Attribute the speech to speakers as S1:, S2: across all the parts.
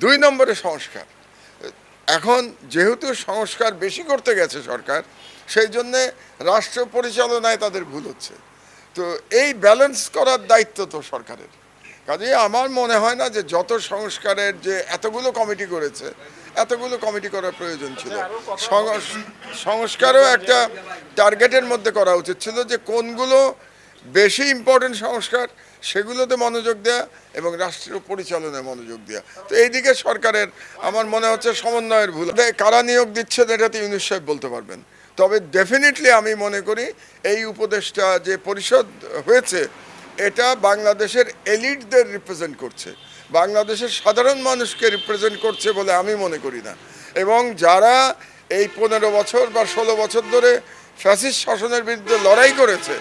S1: দুই নম্বরে সংস্কার। এখন যেহেতু সংস্কার বেশি করতে গেছে সরকার, সেই জন্যে রাষ্ট্র পরিচালনায় তাদের ভুল হচ্ছে। তো এই ব্যালেন্স করার দায়িত্ব তো সরকারের। কাজেই আমার মনে হয় না যে যত সংস্কারের যে এতগুলো কমিটি করেছে, এতগুলো কমিটি করার প্রয়োজন ছিল। সংস- সংস্কারও একটা টার্গেটের মধ্যে করা উচিত ছিল যে কোনগুলো বেশি ইম্পর্টেন্ট সংস্কার, সেগুলোতে মনোযোগ দেওয়া এবং রাষ্ট্রীয় পরিচালনায় মনোযোগ দেওয়া তো এইদিকে সরকারের, আমার মনে হচ্ছে সমন্বয়ের ভুল। কারা নিয়োগ দিচ্ছেন এটা তো ইউনুস সাহেব বলতে পারবেন। তবে ডেফিনেটলি আমি মনে করি এই উপদেশটা যে পরিষদ হয়েছে, এটা বাংলাদেশের এলিটদের রিপ্রেজেন্ট করছে। বাংলাদেশের সাধারণ মানুষকে রিপ্রেজেন্ট করছে বলে আমি মনে করি না। এবং যারা এই পনেরো বছর বা ষোলো বছর ধরে ফ্যাসিস্ট শাসনের বিরুদ্ধে লড়াই করেছে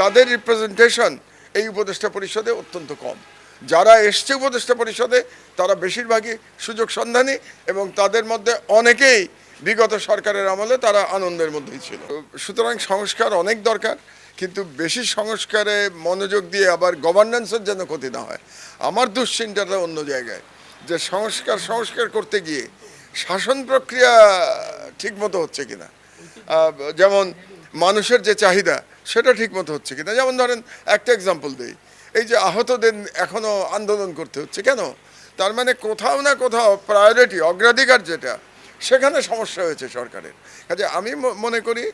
S1: তাদের রিপ্রেজেন্টেশন এই উপদেষ্টা পরিষদে অত্যন্ত কম। যারা এসছে উপদেষ্টা পরিষদে, তারা বেশিরভাগই সুযোগ সন্ধানী এবং তাদের মধ্যে অনেকেই বিগত সরকারের আমলে তারা আনন্দের মধ্যেই ছিল। সুতরাং সংস্কার অনেক দরকার, কিন্তু বেশি সংস্কারে মনোযোগ দিয়ে আবার গভর্নেন্সের যেন ক্ষতি না হয়। আমার দুশ্চিন্তাটা অন্য জায়গায়, যে সংস্কার সংস্কার করতে গিয়ে শাসন প্রক্রিয়া ঠিকমতো হচ্ছে কিনা। যেমন মানুষের যে চাহিদা সেটা ঠিকমতো হচ্ছে কিনা? যেমন ধরেন একটা এক্সাম্পল দিই। এই যে আহতদের এখনও আন্দোলন করতে হচ্ছে, কেন? তার মানে কোথাও না কোথাও প্রায়োরিটি অগ্রাধিকার যেটা, সেখানে সমস্যা হয়েছে সরকারের। কাজে আমি মনে করি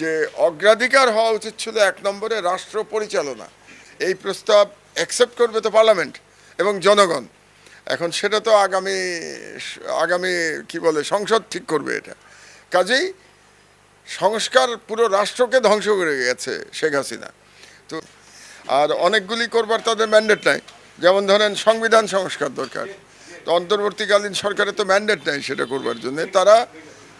S1: যে অগ্রাধিকার হওয়া উচিত ছিল এক নম্বরে রাষ্ট্র পরিচালনা। এই প্রস্তাব অ্যাকসেপ্ট করবে তো পার্লামেন্ট এবং জনগণ। এখন সেটা তো আগামী আগামী কি বলে, সংসদ ঠিক করবে এটা। কাজেই সংস্কার পুরো রাষ্ট্রকে ধ্বংস করে গেছে শেখ হাসিনা। তো, আর অনেকগুলি করবার তাদের ম্যান্ডেট নাই। যেমন ধরেন সংবিধান সংস্কার দরকার। তো অন্তর্বর্তীকালীন সরকারের তো ম্যান্ডেট নাই সেটা করবার জন্য। তারা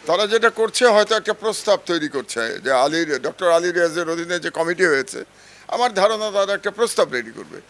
S1: তারা যেটা করছে হয়তো একটা প্রস্তাব তৈরি করছে যে আলীর, ডক্টর আলী রিয়াজের অধীনে যে কমিটি হয়েছে, আমার ধারণা তারা একটা প্রস্তাব রেডি করবে।